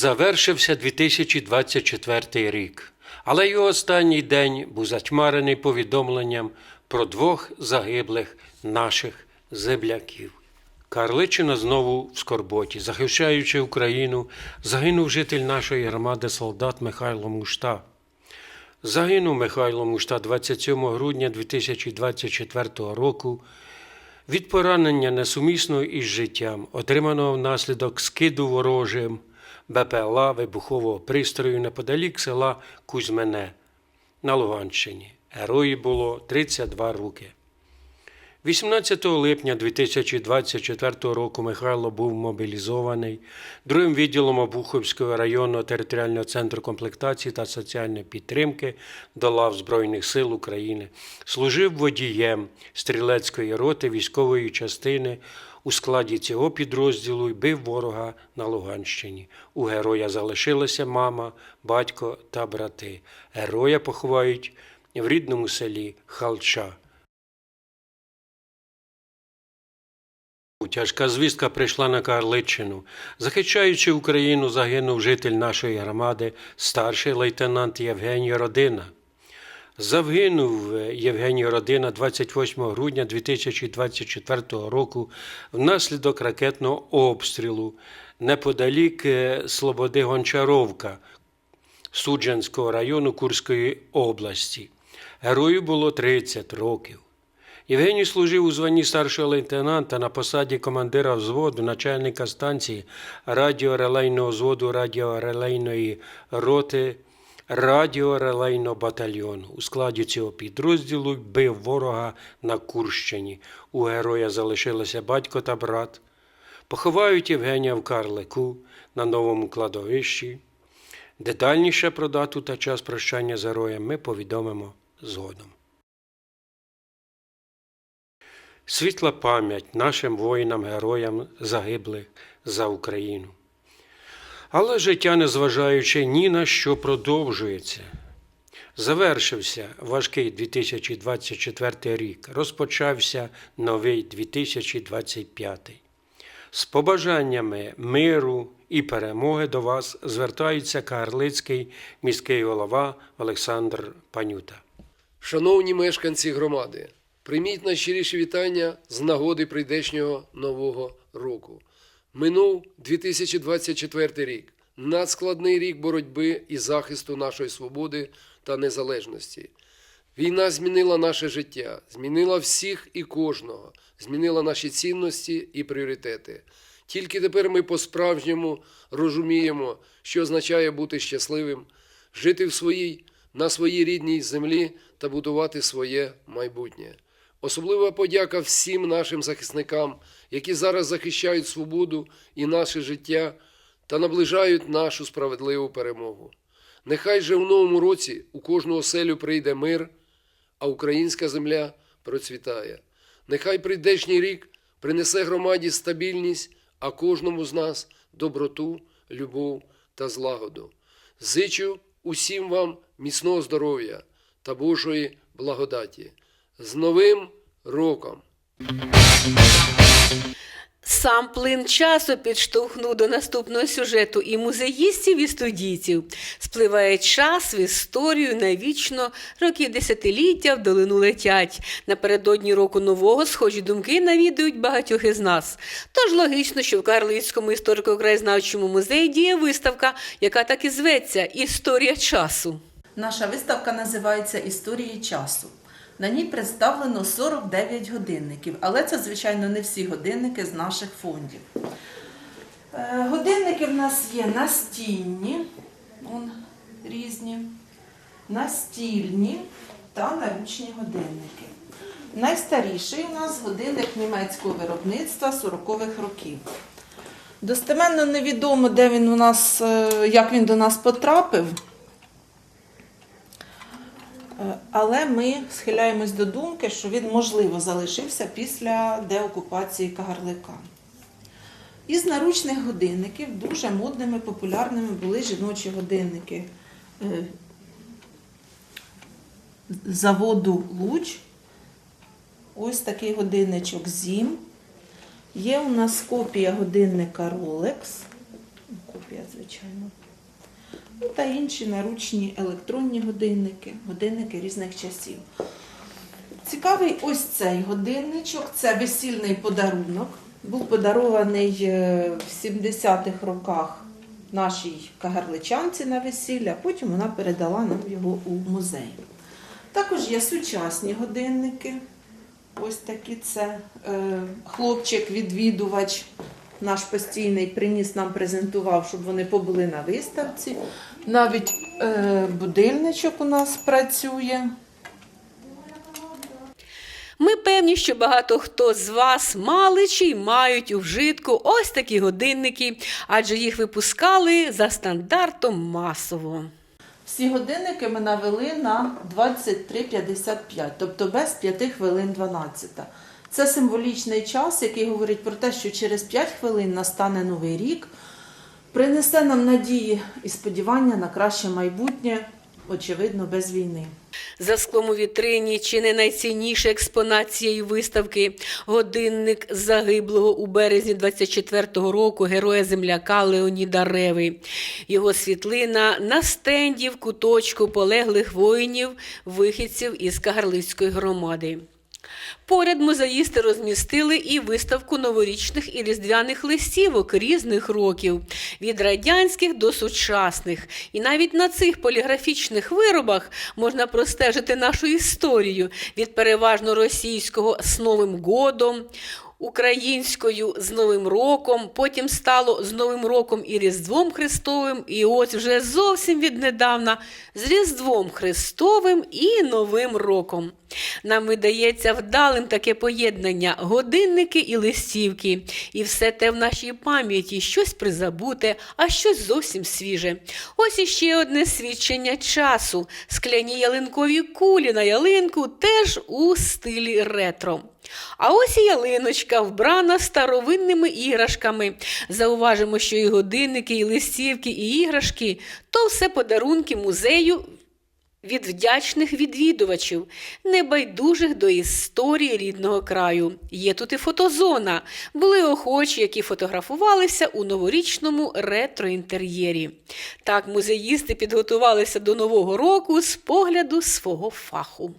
Завершився 2024 рік, але його останній день був затьмарений повідомленням про двох загиблих наших земляків. Карличина знову в скорботі, захищаючи Україну, загинув житель нашої громади солдат Михайло Мушта. Загинув Михайло Мушта 27 грудня 2024 року від поранення несумісного із життям, отриманого внаслідок скиду ворожим БПЛА вибухового пристрою неподалік села Кузьмене на Луганщині. Герої було 32 роки. 18 липня 2024 року Михайло був мобілізований другим відділом Обуховського районного територіального центру комплектації та соціальної підтримки до лав Збройних сил України. Служив водієм стрілецької роти військової частини у складі цього підрозділу і бив ворога на Луганщині. У героя залишилася мама, батько та брати. Героя поховають в рідному селі Халча. Тяжка звістка прийшла на Карличину. Захищаючи Україну, загинув житель нашої громади, старший лейтенант Євгеній Родина. Загинув Євгеній Родина 28 грудня 2024 року внаслідок ракетного обстрілу неподалік е, Слободи Гончаровка Суджанського району Курської області. Герою було 30 років. Євгеній служив у званні старшого лейтенанта на посаді командира взводу, начальника станції радіорелейного взводу радіорелейної роти радіорелейного батальйону. У складі цього підрозділу бив ворога на Курщині. У героя залишилися батько та брат. Поховають Євгенія в Карлику на новому кладовищі. Детальніше про дату та час прощання з героєм ми повідомимо згодом. Світла пам'ять нашим воїнам-героям загиблих за Україну. Але життя, незважаючи ні на що продовжується. Завершився важкий 2024 рік, розпочався новий 2025. З побажаннями миру і перемоги до вас звертається Карлицький міський голова Олександр Панюта. Шановні мешканці громади, прийміть найщиріші вітання з нагоди прийдешнього нового року. Минув 2024 рік, надскладний рік боротьби і захисту нашої свободи та незалежності. Війна змінила наше життя, змінила всіх і кожного, змінила наші цінності і пріоритети. Тільки тепер ми по-справжньому розуміємо, що означає бути щасливим, жити в своїй, на своїй рідній землі та будувати своє майбутнє. Особлива подяка всім нашим захисникам, які зараз захищають свободу і наше життя та наближають нашу справедливу перемогу. Нехай же в новому році у кожну оселю прийде мир, а українська земля процвітає. Нехай прийдешній рік принесе громаді стабільність, а кожному з нас доброту, любов та злагоду. Зичу усім вам міцного здоров'я та Божої благодаті. З Новим роком! Сам плин часу підштовхнув до наступного сюжету і музеїстів, і студійців. Спливає час в історію навічно, роки десятиліття в долину летять. Напередодні року нового схожі думки навідують багатьох із нас. Тож логічно, що в Карлицькому історико-краєзнавчому музеї діє виставка, яка так і зветься Історія часу. Наша виставка називається Історії часу. На ній представлено 49 годинників, але це, звичайно, не всі годинники з наших фондів. Е, Годинники в нас є настінні, он, різні, настільні та наручні годинники. Найстаріший у нас годинник німецького виробництва 40-х років. Достеменно невідомо, де він у нас, е, як він до нас потрапив. Е, Але ми схиляємось до думки, що він можливо залишився після деокупації Кагарлика. Із наручних годинників дуже модними, популярними були жіночі годинники е, заводу Луч. Ось такий годинничок Зім. Є у нас копія годинника Rolex. копія, звичайно. Ну, та інші наручні електронні годинники, годинники різних часів. Цікавий ось цей годинничок, це весільний подарунок. Був подарований е, в 70-х роках нашій кагарличанці на весілля, потім вона передала нам його у музей. Також є сучасні годинники. Ось такі це е, хлопчик-відвідувач наш постійний приніс нам презентував, щоб вони побули на виставці. Навіть е, будильничок у нас працює. Ми певні, що багато хто з вас мали чи й мають у вжитку ось такі годинники, адже їх випускали за стандартом масово. Всі годинники ми навели на 23.55, тобто без 5 хвилин 12. Це символічний час, який говорить про те, що через 5 хвилин настане новий рік, принесе нам надії і сподівання на краще майбутнє, очевидно, без війни. За склом у вітрині чи не найцінніший експонат цієї виставки годинник загиблого у березні 24-го року героя земляка Леоніда Реви. Його світлина на стенді в куточку полеглих воїнів, вихідців із Кагарлицької громади. Поряд музеїсти розмістили і виставку новорічних і різдвяних листівок різних років, від радянських до сучасних. І навіть на цих поліграфічних виробах можна простежити нашу історію від переважно російського з Новим годом. Українською з Новим роком, потім стало з Новим роком і Різдвом Христовим, і ось вже зовсім віднедавна з Різдвом Христовим і Новим роком. Нам видається вдалим таке поєднання годинники і листівки, і все те в нашій пам'яті щось призабуте, а щось зовсім свіже. Ось іще одне свідчення часу: скляні ялинкові кулі на ялинку теж у стилі ретро. А ось і ялиночка, вбрана старовинними іграшками. Зауважимо, що і годинники, і листівки, і іграшки то все подарунки музею від вдячних відвідувачів, небайдужих до історії рідного краю. Є тут і фотозона. Були охочі, які фотографувалися у новорічному ретроінтер'єрі. Так музеїсти підготувалися до нового року з погляду свого фаху.